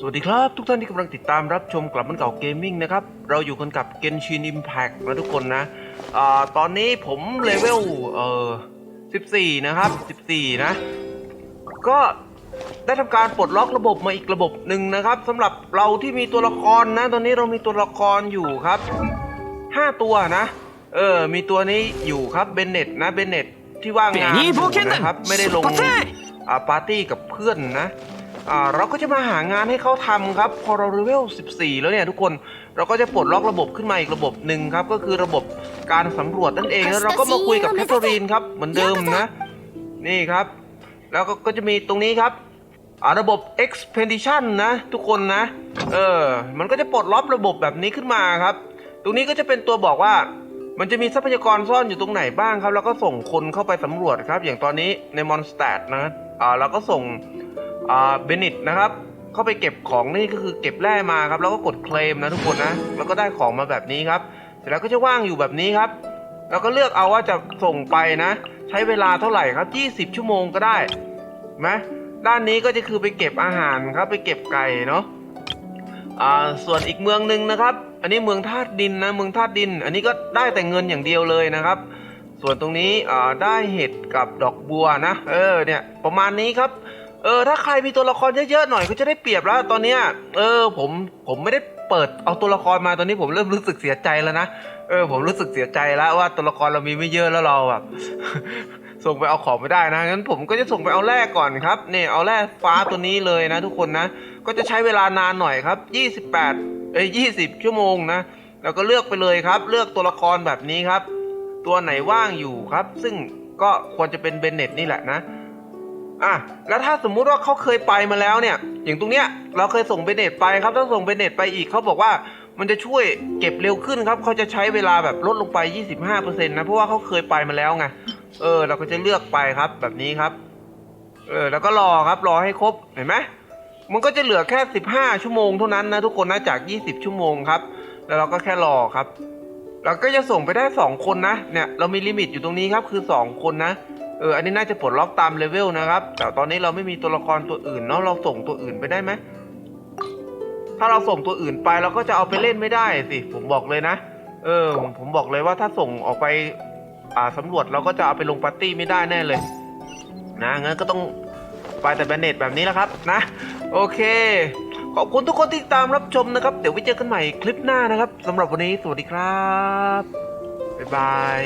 สวัสดีครับทุกท่านที่กำลังติดตามรับชมกลับมันเก่าเกมมิ่งนะครับ เราอยู่กันกับ Genshin Impact นะทุกคนนะอ่าตอนนี้ผมเลเวลเอ่อ14 นะครับ 14 นะ ก็ได้ทำการปลดล็อกระบบมาอีกระบบหนึ่งนะครับสำหรับเราที่มีตัวละครนะ ตอนนี้เรามีตัวละครอยู่ครับ 5 ตัวนะ เออ มีตัวนี้อยู่ครับเบนเน็ตนะเบนเน็ตที่ว่างงานอยู่นะครับ ไม่ได้ลงอ่าปาร์ตี้กับเพื่อนนะ อ่าเราก็จะมาหางานให้เขาทำครับพอเราเลเวล 14 แล้วเนี่ยทุกคนเราก็จะปลดล็อกระบบขึ้นมาอีกระบบหนึ่งครับก็คือระบบการสำรวจนั่นเองแล้วเราก็มาคุยกับแคทเธอรีนครับเหมือนเดิมนะ นี่ครับ แล้วก็ก็จะมีตรงนี้ครับอ่าระบบ expedition นะทุกคนนะ เออ มันก็จะปลดล็อกระบบแบบนี้ขึ้นมาครับ ตรงนี้ก็จะเป็นตัวบอกว่า มันจะมีทรัพยากรซ่อนอยู่ตรงไหนบ้างครับ แล้วก็ส่งคนเข้าไปสำรวจครับ อย่างตอนนี้ในมอนสเตทนะอ่าเราก็ส่งอ่า เบนิตนะครับ เข้าไปเก็บของนี่ก็คือเก็บแร่มาครับ แล้วก็กดเคลมนะทุกคนนะ แล้วก็ได้ของมาแบบนี้ครับ เสร็จแล้วก็จะว่างอยู่แบบนี้ครับ แล้วก็เลือกเอาว่าจะส่งไปนะ ใช้เวลาเท่าไหร่ครับ 20 ชั่วโมงก็ได้ไหมด้านนี้ก็จะคือไปเก็บอาหารครับ ไปเก็บไก่เนาะส่วนอีกเมืองหนึ่งนะครับ อันนี้เมืองธาตุดินนะเมืองธาตุดิน อันนี้ก็ได้แต่เงินอย่างเดียวเลยนะครับ ส่วนตรงนี้ได้เห็ดกับดอกบัวนะ เออเนี่ยประมาณนี้ครับ เออถ้าใครมีตัวละครเยอะๆหน่อยก็จะได้เปรียบแล้วตอนเนี้ยเออผมผมไม่ได้เปิดเอาตัวละครมาตอนนี้ผมเริ่มรู้สึกเสียใจแล้วนะเออผมรู้สึกเสียใจแล้วว่าตัวละครเรามีไม่เยอะแล้วเราแบบส่งไปเอาของไม่ได้นะงั้นผมก็จะส่งไปเอาแร่ก่อนครับเนี่ยเอาแร่ฟ้าตัวนี้เลยนะ ทุกคนนะ ก็จะใช้เวลานานหน่อยครับ 28เอ้ย20 ชั่วโมงนะแล้วก็เลือกไปเลยครับ เลือกตัวละครแบบนี้ครับ ตัวไหนว่างอยู่ครับ ซึ่งก็ควรจะเป็นเบนเน็ตนี่แหละนะ อะแล้วถ้าสมมุติว่าเขาเคยไปมาแล้วเนี่ย อย่างตรงเนี้ยเราเคยส่งเบนเน็ตไปครับถ้าส่งเบนเน็ตไปอีกเขาบอกว่ามันจะช่วยเก็บเร็วขึ้นครับเขาจะใช้เวลาแบบลดลงไป 25%นะเพราะว่าเขาเคยไปมาแล้วไงเออ เราก็จะเลือกไปครับแบบนี้ครับ เออแล้วก็รอครับรอให้ครบเห็นไหมมันก็จะเหลือแค่ 15 ชั่วโมงเท่านั้นนะทุกคนนะจาก 20 ชั่วโมงครับ แล้วเราก็แค่รอครับเราก็จะส่งไปได้ 2 คนนะเนี่ยเรามีลิมิตอยู่ตรงนี้ครับคือ 2 คนนะ เอออันนี้น่าจะปลดล็อกตามเลเวลนะครับ แต่ตอนนี้เราไม่มีตัวละครตัวอื่นเนาะเราส่งตัวอื่นไปได้ไหมถ้าเราส่งตัวอื่นไปเราก็จะเอาไปเล่นไม่ได้สิผมบอกเลยนะ เออผมผมบอกเลยว่าถ้าส่งออกไปอ่าสำรวจเราก็จะเอาไปลงปาร์ตี้ไม่ได้แน่เลย นะงั้นก็ต้องไปแต่แบนเนตแบบนี้แล้วครับนะ โอเคขอบคุณทุกคนที่ตามรับชมนะครับ เดี๋ยวไว้เจอกันใหม่คลิปหน้านะครับสำหรับวันนี้สวัสดีครับ บ๊ายบาย